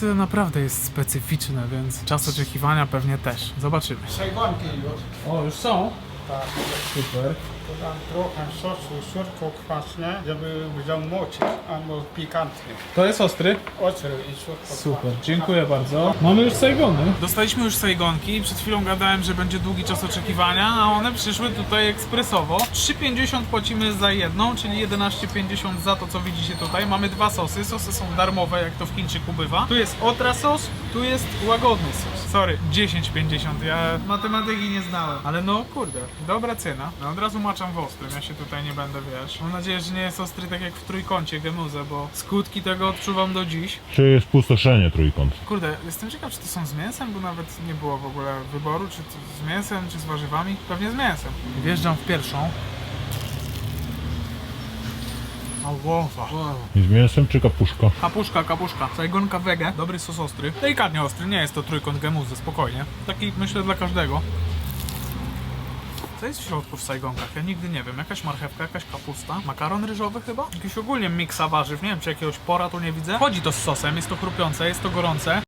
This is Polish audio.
To naprawdę jest specyficzne, więc czas oczekiwania pewnie też. Zobaczymy. Saigonki już. O, już są? Tak. Super. Dodam trochę sosu słodko-kwaśne, żeby zamoczyć, albo pikantny. To jest ostry? Ostry i słodko Super, dziękuję bardzo. Mamy już sajgony. Dostaliśmy już sajgonki. Przed chwilą gadałem, że będzie długi czas oczekiwania, a one przyszły tutaj ekspresowo. 3,50 płacimy za jedną, czyli 11,50 za to, co widzicie tutaj. Mamy dwa sosy. Sosy są darmowe, jak to w Chińczyku bywa. Tu jest otra sos, tu jest łagodny sos. Sorry, 10,50. Ja matematyki nie znałem. Ale no, kurde, dobra cena. No, od razu maczam w ostrym. Ja się tutaj nie będę, wiesz. Mam nadzieję, że nie jest ostry tak jak w trójkącie Gemuzę, bo skutki tego odczuwam do dziś. Czy jest pustoszenie trójkąt? Kurde, jestem ciekaw, czy to są z mięsem, bo nawet nie było w ogóle wyboru, czy to z mięsem, czy z warzywami. Pewnie z mięsem. Wjeżdżam w pierwszą. O, wąsa. I z mięsem czy kapuszka? Kapuszka, kapuszka. Sajgonka wege. Dobry sos ostry. Delikatnie ostry, nie jest to trójkąt gemuzy, spokojnie. Taki, myślę, dla każdego. Co jest w środku w sajgonkach? Ja nigdy nie wiem. Jakaś marchewka, jakaś kapusta, makaron ryżowy chyba? Jakiś ogólnie miksa warzyw, nie wiem czy jakiegoś pora tu nie widzę. Chodzi to z sosem, jest to chrupiące, jest to gorące.